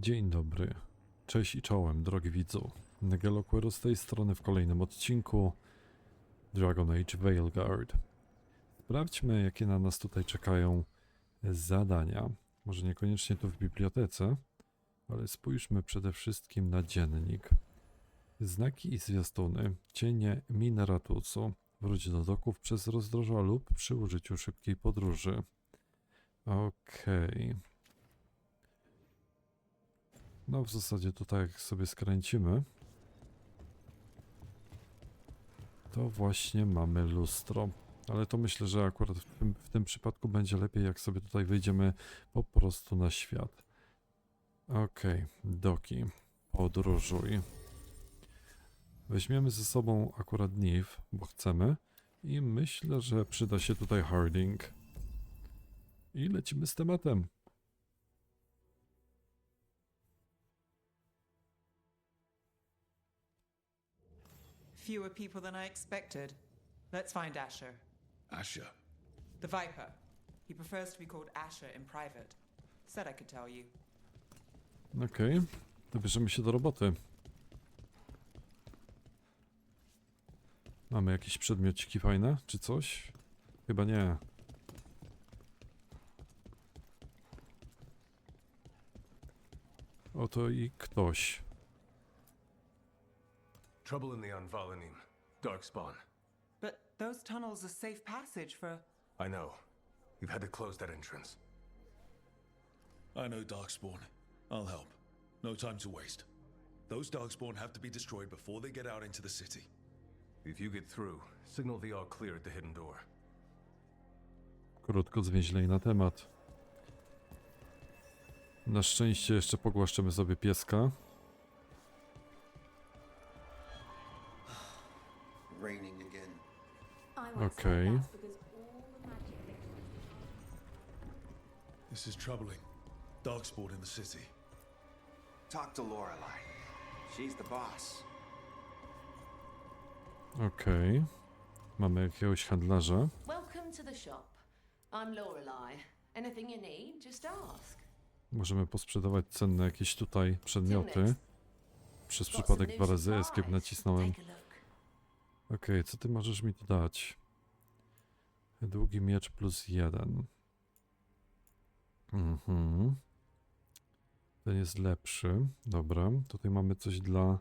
Dzień dobry. Cześć i czołem, drogi widzu. Negeloquero z tej strony w kolejnym odcinku Dragon Age Veilguard. Sprawdźmy, jakie na nas tutaj czekają zadania. Może niekoniecznie tu w bibliotece, ale spójrzmy przede wszystkim na dziennik. Znaki i zwiastuny. Cienie Mineratusu. Wróć do doków przez rozdroża lub przy użyciu szybkiej podróży. Okej. No w zasadzie tutaj jak sobie skręcimy, to właśnie mamy lustro. Ale to myślę, że akurat w tym, w tym przypadku będzie lepiej, jak sobie tutaj wyjdziemy po prostu na świat. Okej, doki. Podróżuj. Weźmiemy ze sobą akurat Neve, bo chcemy. I myślę, że przyda się tutaj Harding. I lecimy z tematem. Fewer people than I expected. Let's find Asher. Asher. The Viper. He prefers to be called Asher in private. Said I could tell you. Okej, to bierzemy się do roboty. Mamy jakieś przedmiociki fajne, czy coś? Chyba nie. Oto i ktoś. Trouble in the Anvalanim. Darkspawn. But those tunnels are safe passage for. I know. You've had to close that entrance. I know Darkspawn. I'll help. No time to waste. Those Darkspawn have to be destroyed before they get out into the city. If you get through, signal the all clear at the hidden door. Krótko zwięźlej na temat. Na szczęście jeszcze pogłaszczymy sobie pieska. Raining again. I won't Okay. This is troubling. Darkspawn in the city. Talk to Lorelai. She's the boss. Okej. Mamy jakiegoś handlarza. Welcome to the shop. I'm Lorelei. Anything you need, just ask. Możemy posprzedawać cenne jakieś tutaj przedmioty. Przez przypadek dwa razy escape nacisnąłem. Okej, co ty możesz mi tu dać? Długi miecz plus jeden. Mhm. Ten jest lepszy. Dobra, tutaj mamy coś dla...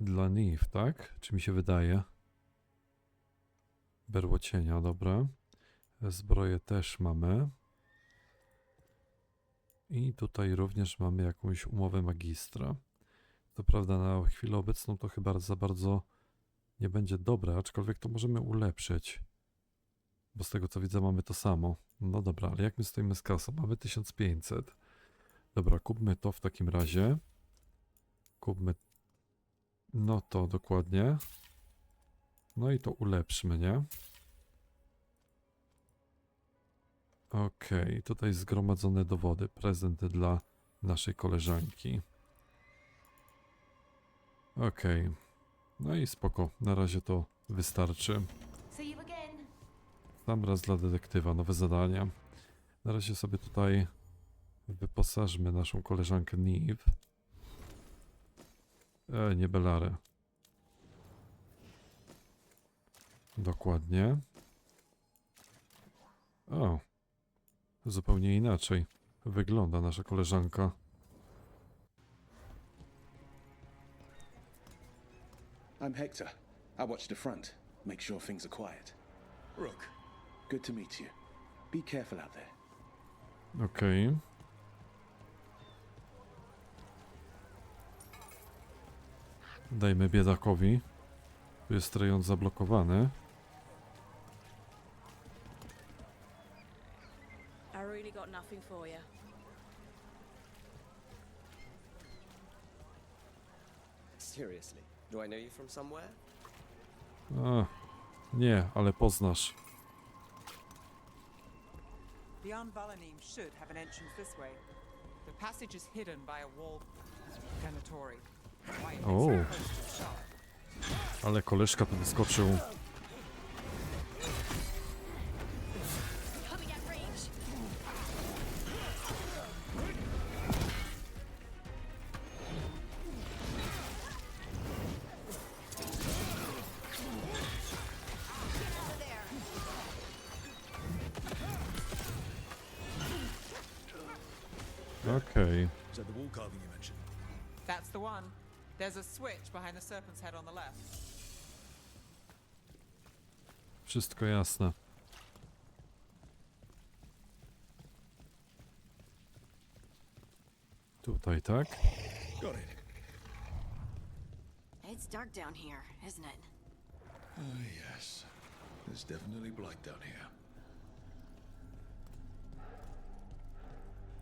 Dla Neve, tak? Czy mi się wydaje? Berło cienia, dobra. Zbroję też mamy. I tutaj również mamy jakąś umowę magistra. To prawda, na chwilę obecną to chyba za bardzo nie będzie dobre, aczkolwiek to możemy ulepszyć. Bo z tego co widzę mamy to samo. No dobra, ale jak my stoimy z kasą? Mamy 1500. Dobra, kupmy to w takim razie. Kupmy. No to dokładnie. No i to ulepszmy, nie? Okej, tutaj zgromadzone dowody. Prezenty dla naszej koleżanki. Okej. No i spoko. Na razie to wystarczy. Tam raz dla detektywa, nowe zadania. Na razie sobie tutaj wyposażmy naszą koleżankę Neve. E, nie Belarę. Dokładnie. O. Zupełnie inaczej wygląda nasza koleżanka. I'm Hector. I watch the front, make sure things are quiet. Rook. Good to meet you. Be careful out there. Okay. Dajmy biedakowi. Tu jest rejon zablokowany. I really got nothing for you. Seriously, do I know you from somewhere? A, nie, ale poznasz. The Anvalanim should have an entrance this way. The passage is hidden by a wall. Planetory. Why it Oh. is close to the shop. Ale koleżka tu wyskoczył. Is that the wall carving you mentioned? That's the one. There's a switch behind the serpent's head on the left. Wszystko jasne. Tutaj, tak? Got it. It's dark down here, isn't it? Ah, yes. There's definitely blight down here.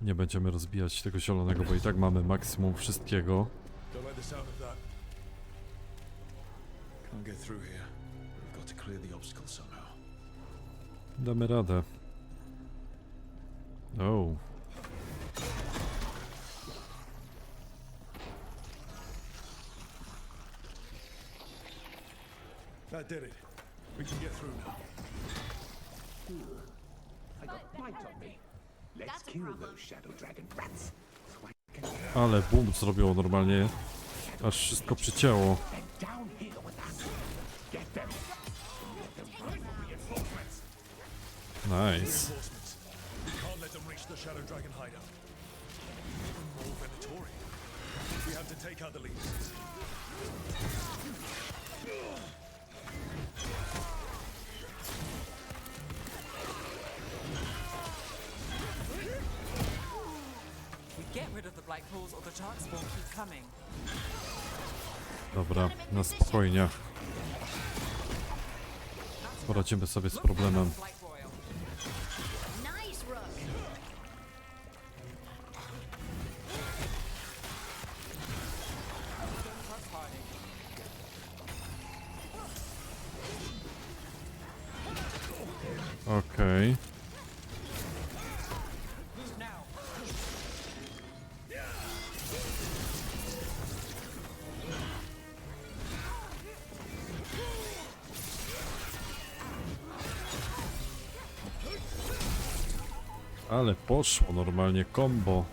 Nie będziemy rozbijać tego zielonego, bo i tak mamy maksimum wszystkiego. Damy radę. O. That did it. We can get through now. I got blight on me. Ale boom zrobiło normalnie. Aż wszystko przycięło. Nice. Dobra, na spokojnie. Poradzimy sobie z problemem. Okej. Now. Poszło normalnie combo.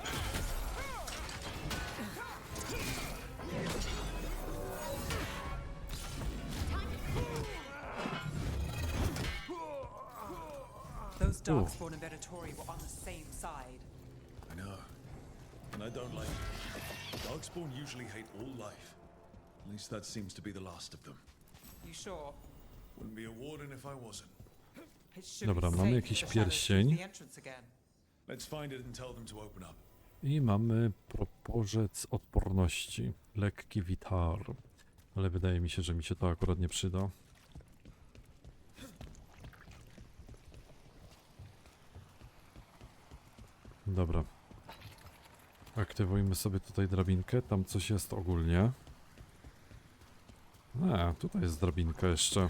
Those darkspawn and Venatori were on the same side. I know. And I don't like it. Darkspawn usually hate all life. At least that seems to be the last of them. You sure? Wouldn't be a warden if I wasn't. Dobra, mamy jakiś pierścień. Let's find it and tell them to open up. I mamy proporzec odporności. Lekki witar. Ale wydaje mi się, że mi się to akurat nie przyda. Dobra. Aktywujmy sobie tutaj drabinkę. Tam coś jest ogólnie. A, tutaj jest drabinka jeszcze.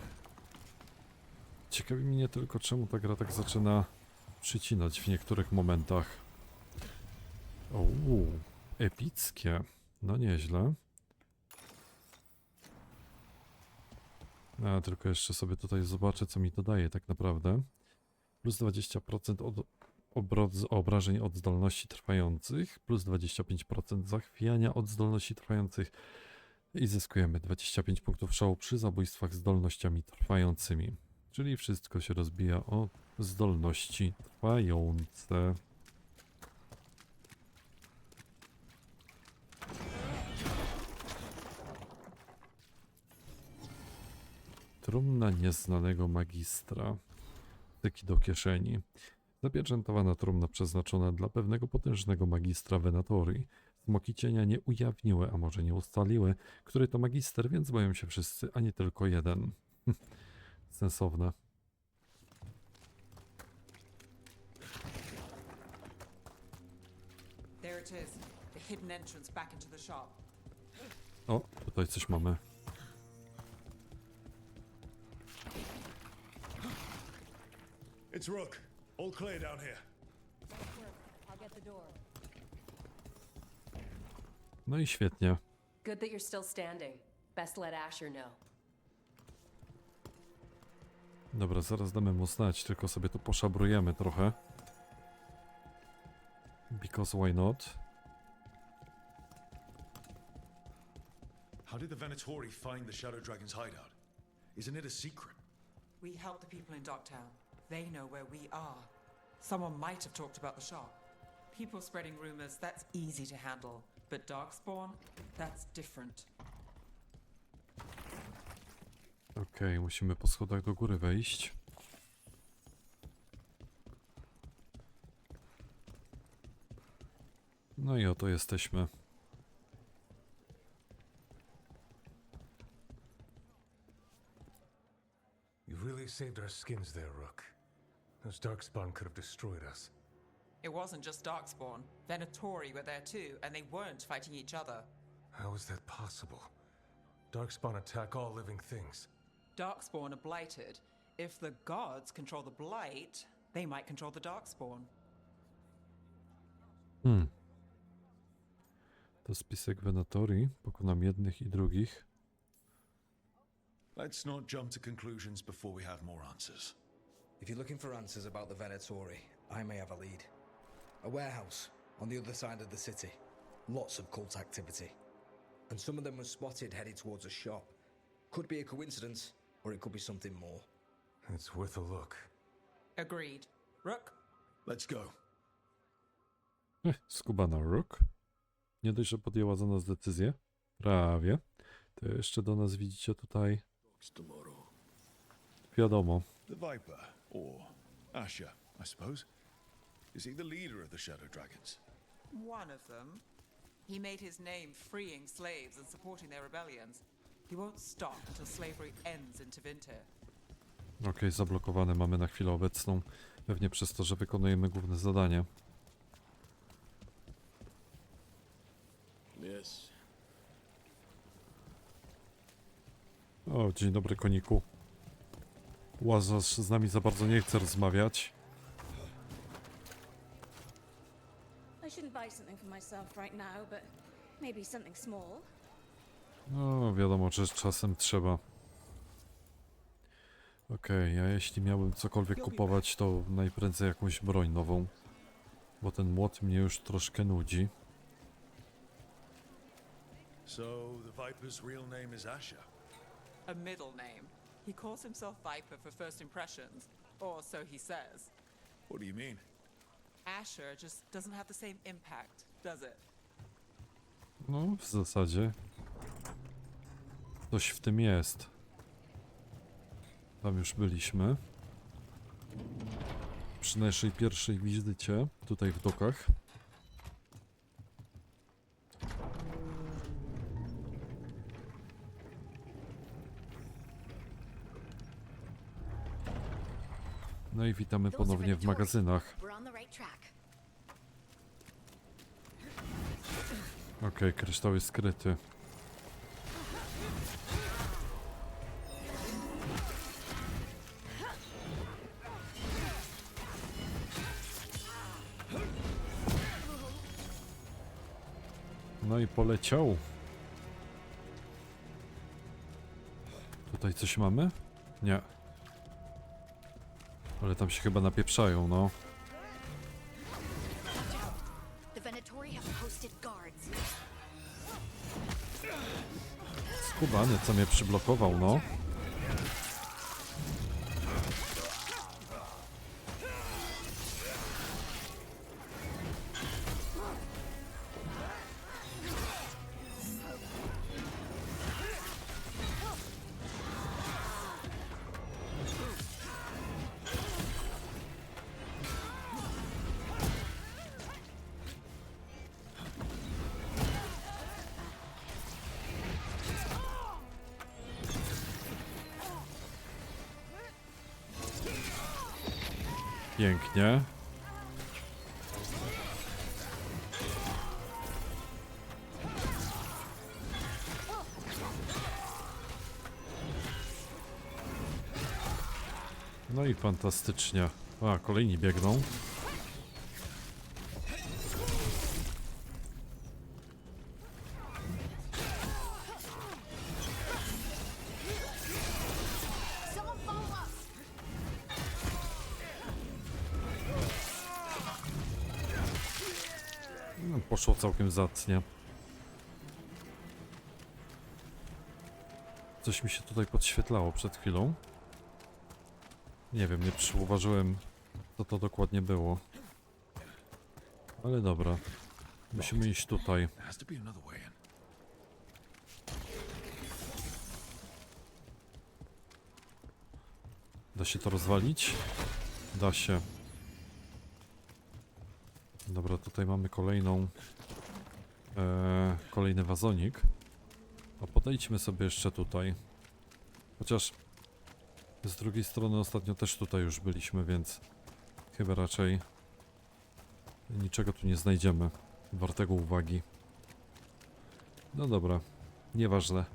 Ciekawi mnie tylko, czemu ta gra tak zaczyna przycinać w niektórych momentach. Uuu, epickie. No nieźle. A, tylko jeszcze sobie tutaj zobaczę, co mi to daje tak naprawdę. Plus 20% od obrażeń od zdolności trwających, plus 25% zachwiania od zdolności trwających i zyskujemy 25 punktów szału przy zabójstwach zdolnościami trwającymi. Czyli wszystko się rozbija o zdolności trwające. Trumna nieznanego magistra. Tyki do kieszeni. Zapieczętowana trumna przeznaczona dla pewnego potężnego magistra Venatori. Smoki cienia nie ujawniły, a może nie ustaliły, który to magister, więc boją się wszyscy, a nie tylko jeden. Sensowne. Hidden entrance back into the shop. O, tutaj coś mamy. It's Rook. All clear down here. I'll get the door. No i świetnie. Good that you're still standing. Best let Asher know. Dobra, zaraz damy mu znać, tylko sobie tu poszabrujemy trochę. Because why not? How did the Venatori find the Shadow Dragon's hideout? Isn't it a secret? We help the people in Docktown. They know where we are. Someone might have talked about the shop. People spreading rumors, that's easy to handle. But Darkspawn, that's different. Okej, musimy po schodach do góry wejść. No i oto jesteśmy. You really saved our skins there, Rook. Those Darkspawn could have destroyed us. It wasn't just Darkspawn. Venatori were there too, and they weren't fighting each other. How is that possible? Darkspawn attack all living things. Darkspawn are blighted. If the gods control the blight, they might control the Darkspawn. Hmm. To spisek Venatori. Pokonam jednych i drugich. Let's not jump to conclusions before we have more answers. If you're looking for answers about the Venatori, I may have a lead. A warehouse on the other side of the city. Lots of cult activity. And some of them were spotted headed towards a shop. Could be a coincidence, or it could be something more. It's worth a look. Agreed. Rook? Let's go. Ech, skubana Rook. Nie dość, że podjęła za nas decyzję. Prawie. To jeszcze do nas widzicie tutaj. Tomorrow. Wiadomo. The Viper, or Asher, I suppose. Is he the leader of the Shadow Dragons? One of them. He made his name freeing slaves and supporting their rebellions. He won't stop until slavery ends in Tevinter. Okej, zablokowane mamy na chwilę obecną. Pewnie przez to, że wykonujemy główne zadanie. Yes. O, dzień dobry koniku. Łazarz z nami za bardzo nie chce rozmawiać. I shouldn't buy something for myself right now, but maybe something small. No, wiadomo, że czasem trzeba. Okej, a jeśli miałbym cokolwiek kupować, to najprędzej jakąś broń nową. Bo ten młot mnie już troszkę nudzi. So the Viper's real name is Asher. A middle name. He calls himself Viper for first impressions, or so he says. What do you mean? Asher just doesn't have the same impact, does it? No, w zasadzie. Coś w tym jest. Tam już byliśmy. Przy naszej pierwszej wizycie, tutaj w dokach. No i witamy ponownie w magazynach. Okej, kryształ jest skryty. No i poleciał. Tutaj coś mamy? Nie. Ale tam się chyba napieprzają, no. Skubany, co mnie przyblokował, no. Pięknie. No i fantastycznie. A, kolejni biegną. Poszło całkiem zacnie. Coś mi się tutaj podświetlało przed chwilą. Nie wiem, nie przyuważyłem, co to dokładnie było. Ale dobra. Musimy iść tutaj. Da się to rozwalić? Da się. Dobra, tutaj mamy kolejną. E, kolejny wazonik. A podejdźmy sobie jeszcze tutaj. Chociaż z drugiej strony ostatnio też tutaj już byliśmy, więc chyba raczej niczego tu nie znajdziemy wartego uwagi. No dobra, nieważne.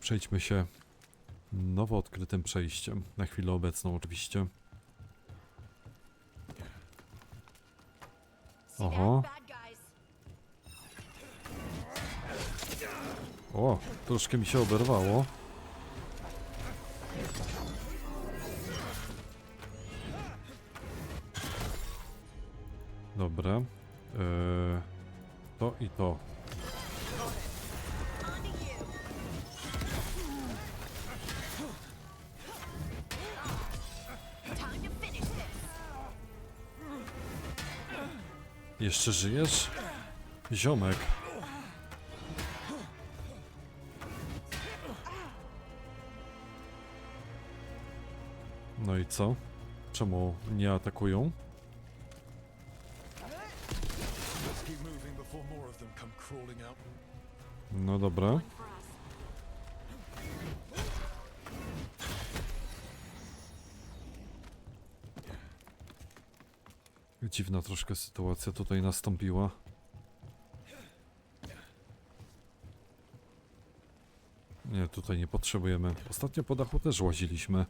Przejdźmy się nowo odkrytym przejściem. Na chwilę obecną oczywiście. Oho. O, troszkę mi się oberwało. Dobra. Eee, to i to. Jeszcze żyjesz? Ziomek. No i co? Czemu nie atakują? Let's keep Dziwna troszkę sytuacja tutaj nastąpiła. Nie, tutaj nie potrzebujemy. Ostatnio po dachu też łaziliśmy.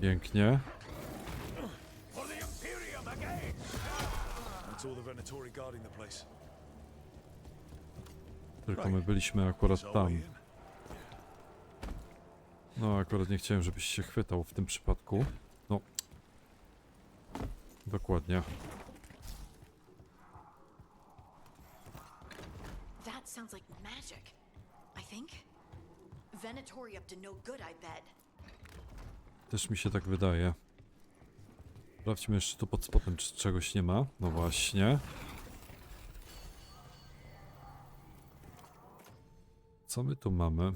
Pięknie. That's all the Venatori guarding the place. Tylko my byliśmy akurat tam. No, akurat nie chciałem, żebyś się chwytał w tym przypadku. No. Dokładnie. That sounds like magic. I think. Venatori up to no good, I bet. Też mi się tak wydaje. Sprawdźmy jeszcze tu pod spodem, czy czegoś nie ma. No właśnie. Co my tu mamy?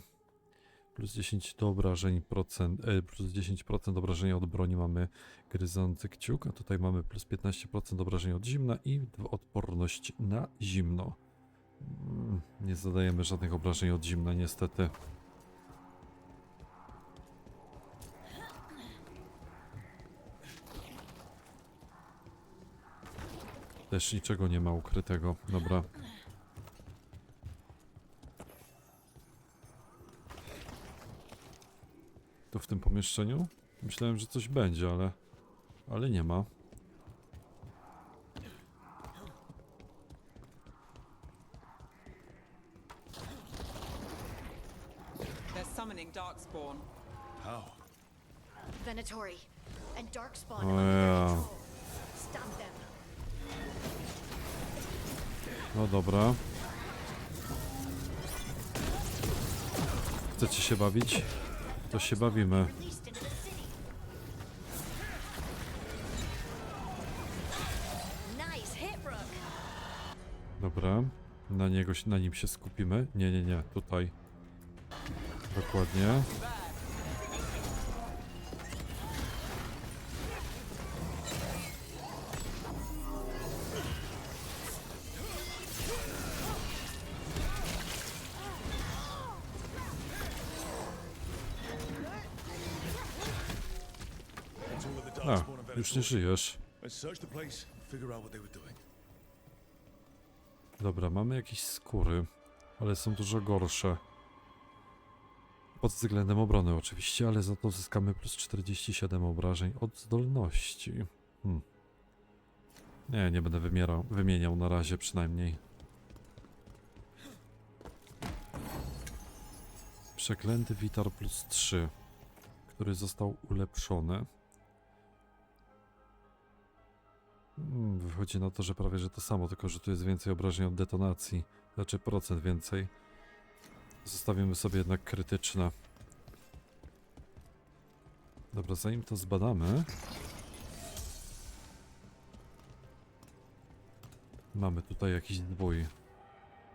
Plus 10 do obrażeń procent, e, plus 10% obrażenia od broni mamy gryzący kciuk, a tutaj mamy plus 15% obrażeń od zimna i odporność na zimno. Mm, Nie zadajemy żadnych obrażeń od zimna niestety. Też niczego nie ma ukrytego. Dobra. To w tym pomieszczeniu? Myślałem, że coś będzie, ale... Ale nie ma. They're summoning Darkspawn. How? Venatori. And Darkspawn Oh, yeah. Stop them. No dobra. Chcecie się bawić? To się bawimy. Dobra. Na niego, na nim się skupimy. Nie, nie, nie. Tutaj. Dokładnie. Już nie żyjesz. Dobra, mamy jakieś skóry, ale są dużo gorsze. Pod względem obrony oczywiście, ale za to zyskamy plus 47 obrażeń od zdolności. Hmm. Nie, nie będę wymierał, wymieniał na razie przynajmniej. Przeklęty Witar plus 3, który został ulepszony. Mm, Wychodzi na to, że prawie że to samo, tylko że tu jest więcej obrażeń od detonacji. Znaczy procent więcej. Zostawimy sobie jednak krytyczne. Dobra, zanim to zbadamy. Mamy tutaj jakiś dwój.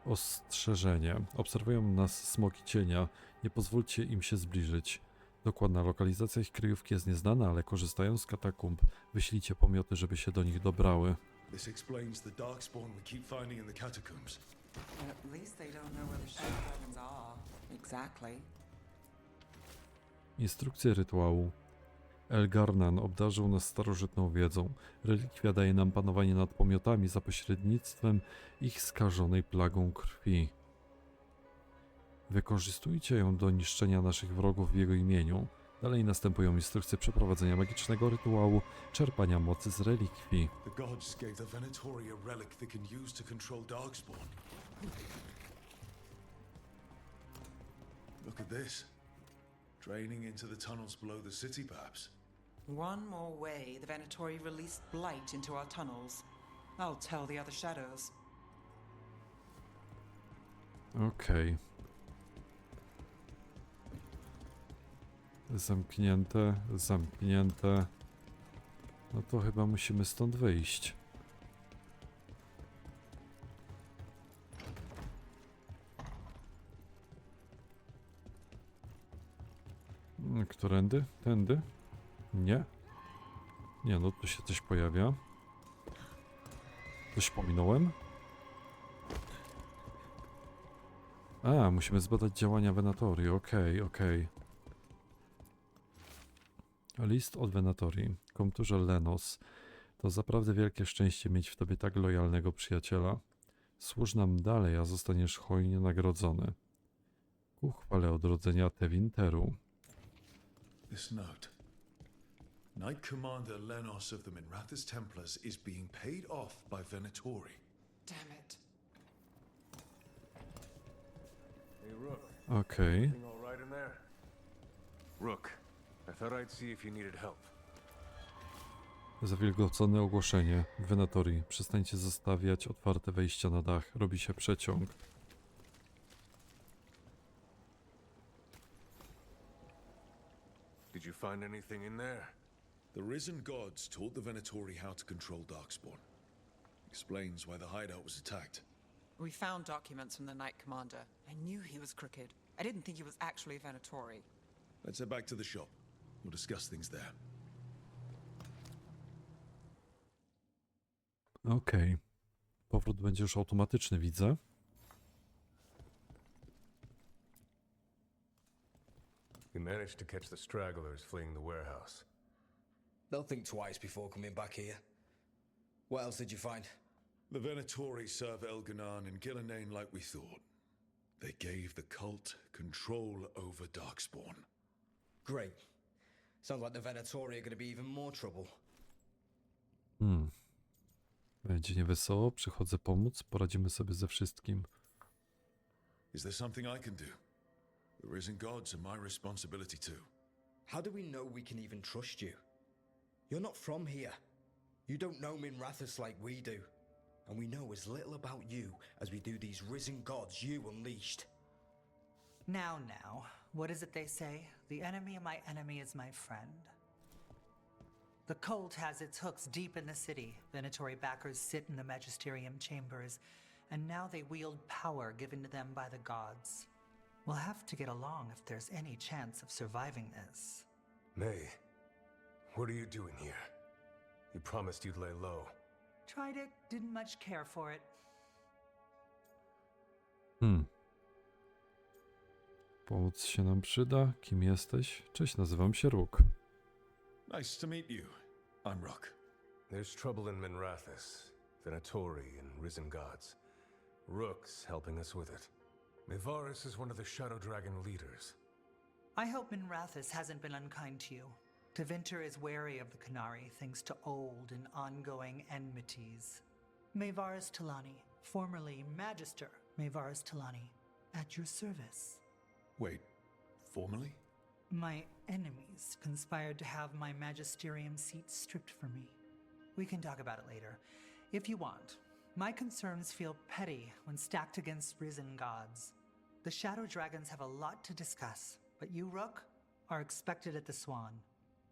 Ostrzeżenie. Obserwują nas smoki cienia. Nie pozwólcie im się zbliżyć. Dokładna lokalizacja ich kryjówki jest nieznana, ale korzystając z katakumb, wyślijcie pomioty, żeby się do nich dobrały. This explains the darkspawn we keep finding in the catacombs. And at least they don't know where the shadow dragons are. Exactly. Instrukcje rytuału. Elgarnan obdarzył nas starożytną wiedzą. Relikwia daje nam panowanie nad pomiotami za pośrednictwem ich skażonej plagą krwi. Wykorzystujcie ją do niszczenia naszych wrogów w jego imieniu. Dalej następują instrukcje przeprowadzenia magicznego rytuału, czerpania mocy z relikwii. The gods gave the Venatori a relic they can use to control darkspawn. Look at this. Draining into the tunnels below the city, perhaps. One more way the Venatori released blight into our tunnels. I'll tell the other shadows. Okej. Zamknięte, zamknięte. No to chyba musimy stąd wyjść. Mm, Którędy? Tędy? Nie? Nie, no tu się coś pojawia. Coś pominąłem? A, musimy zbadać działania Venatori. Okej, okej. List od Venatori. Komturze Lenos. To zaprawdę wielkie szczęście mieć w tobie tak lojalnego przyjaciela. Służ nam dalej, a zostaniesz hojnie nagrodzony. Ku chwale odrodzenia Tewinteru. This note. Knight Commander Lenos of the Templars is being paid off by Venatori. Damn it. Hey, Rook. Okej. Everything all right in there? Rook, I thought I'd see if you needed help. Zawilgocone ogłoszenie. Venatori. Przestańcie zostawiać otwarte wejścia na dach. Robi się przeciąg. Did you find anything in there? The risen gods taught the Venatori how to control Darkspawn. Explains why the hideout was attacked. We found documents from the Knight Commander. I knew he was crooked. I didn't think he was actually a Venatori. Let's head back to the shop. We'll discuss things there. Okej. Powrót będzie już automatyczny, widzę. You managed to catch the stragglers fleeing the warehouse. They'll think twice before coming back here. What else did you find? The Venatori serve Elganan and Gillenane like we thought. They gave the cult control over Darkspawn. Great. Sounds like the Venatori are going to be even more trouble. Hmm. Będzie niewesoło, przychodzę pomóc, poradzimy sobie ze wszystkim. Is there something I can do? The risen gods are my responsibility too. How do we know we can even trust you? You're not from here. You don't know Minrathus like we do. And we know as little about you as we do these risen gods you unleashed. Now, now, what is it they say? The enemy of my enemy is my friend. The cult has its hooks deep in the city. Venatori backers sit in the magisterium chambers, and now they wield power given to them by the gods. We'll have to get along if there's any chance of surviving this. May, what are you doing here? You promised you'd lay low. Tried it, didn't much care for it. Hmm. Pomóc się nam przyda. Kim jesteś? Cześć, nazywam się Róg. Nice to meet you. I'm Rook. There's trouble in Minrathus, Venatori, and Risen Gods. Rook's helping us with it. Mivaris is one of the Shadow Dragon leaders. I hope Minrathus hasn't been unkind to you. Tevinter is wary of the Canary thanks to old and ongoing enmities. Mavarus Talani, formerly Magister Mavarus Talani, at your service. Wait, formally? My enemies conspired to have my magisterium seat stripped from me. We can talk about it later, if you want. My concerns feel petty when stacked against risen gods. The Shadow Dragons have a lot to discuss, but you, Rook, are expected at the Swan.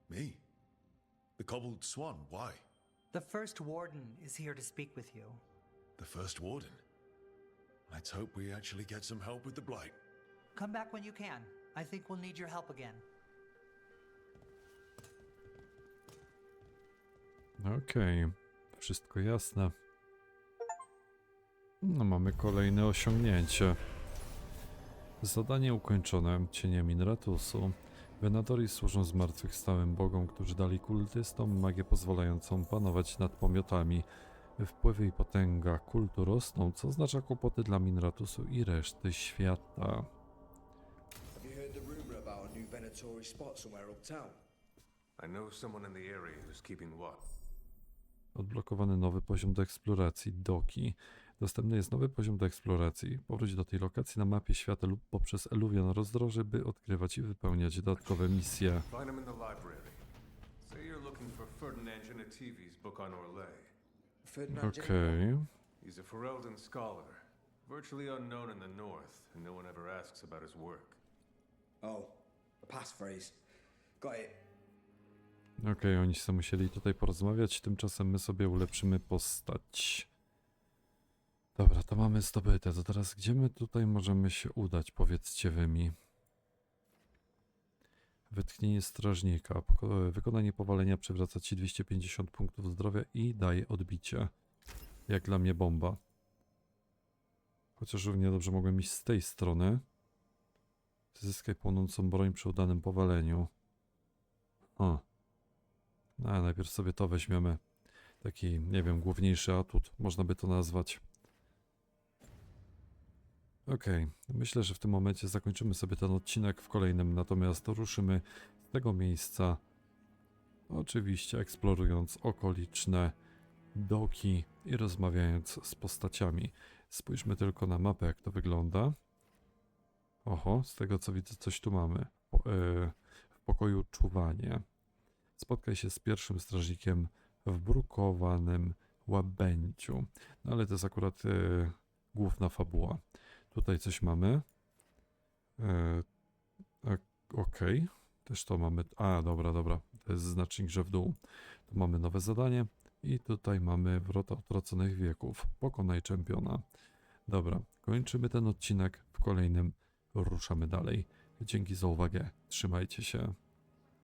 Me? The cobbled swan, why? The First Warden is here to speak with you. The first warden. Let's hope we actually get some help with the blight. Come back when you can. I think we'll need your help again. Okej, wszystko jasne. No, mamy kolejne osiągnięcie. Zadanie ukończone. Cienie Minratusu. Venatori służą zmartwychwstałym bogom, którzy dali kultystom magię pozwalającą panować nad pomiotami. Wpływy i potęga kultu rosną, co oznacza kłopoty dla Minratusu i reszty świata. Venatori spot somewhere uptown? I know someone in the area who's keeping watch. Odblokowany nowy poziom do eksploracji Doki. Dostępny jest nowy poziom do eksploracji. Powróć do tej lokacji na mapie świata lub poprzez Eluvian rozdroży, by odkrywać i wypełniać dodatkowe misje. Find him in the library. Say you're looking for Ferdinand Genetivi's book on Orlais. Ferdinand Okej. He's a Ferelden scholar, virtually unknown in the north, and no one ever asks about his work. Oh, a passphrase. Got it. Okej, oni sobie musieli tutaj porozmawiać, tymczasem my sobie ulepszymy postać. Dobra, to mamy zdobyte. To teraz gdzie my tutaj możemy się udać? Powiedzcie wy mi. Wytchnienie strażnika. Wykonanie powalenia przywraca ci 250 punktów zdrowia i daje odbicie. Jak dla mnie bomba. Chociaż równie dobrze mogłem iść z tej strony. Zyskaj płonącą broń przy udanym powaleniu. O. No, a najpierw sobie to weźmiemy. Taki, nie wiem, główniejszy atut, można by to nazwać. Okej, myślę, że w tym momencie zakończymy sobie ten odcinek w kolejnym, natomiast ruszymy z tego miejsca. Oczywiście eksplorując okoliczne doki i rozmawiając z postaciami. Spójrzmy tylko na mapę, jak to wygląda. Oho, z tego co widzę, coś tu mamy. Po, e, w pokoju czuwanie. Spotkaj się z pierwszym strażnikiem w brukowanym łabędziu. No ale to jest akurat e, główna fabuła. Tutaj coś mamy. Ok- Okej. Też to mamy. A, dobra, dobra. To jest znacznik, że w dół. Tu mamy nowe zadanie. I tutaj mamy wrota utraconych wieków. Pokonaj czempiona. Dobra, kończymy ten odcinek. W kolejnym ruszamy dalej. Dzięki za uwagę. Trzymajcie się.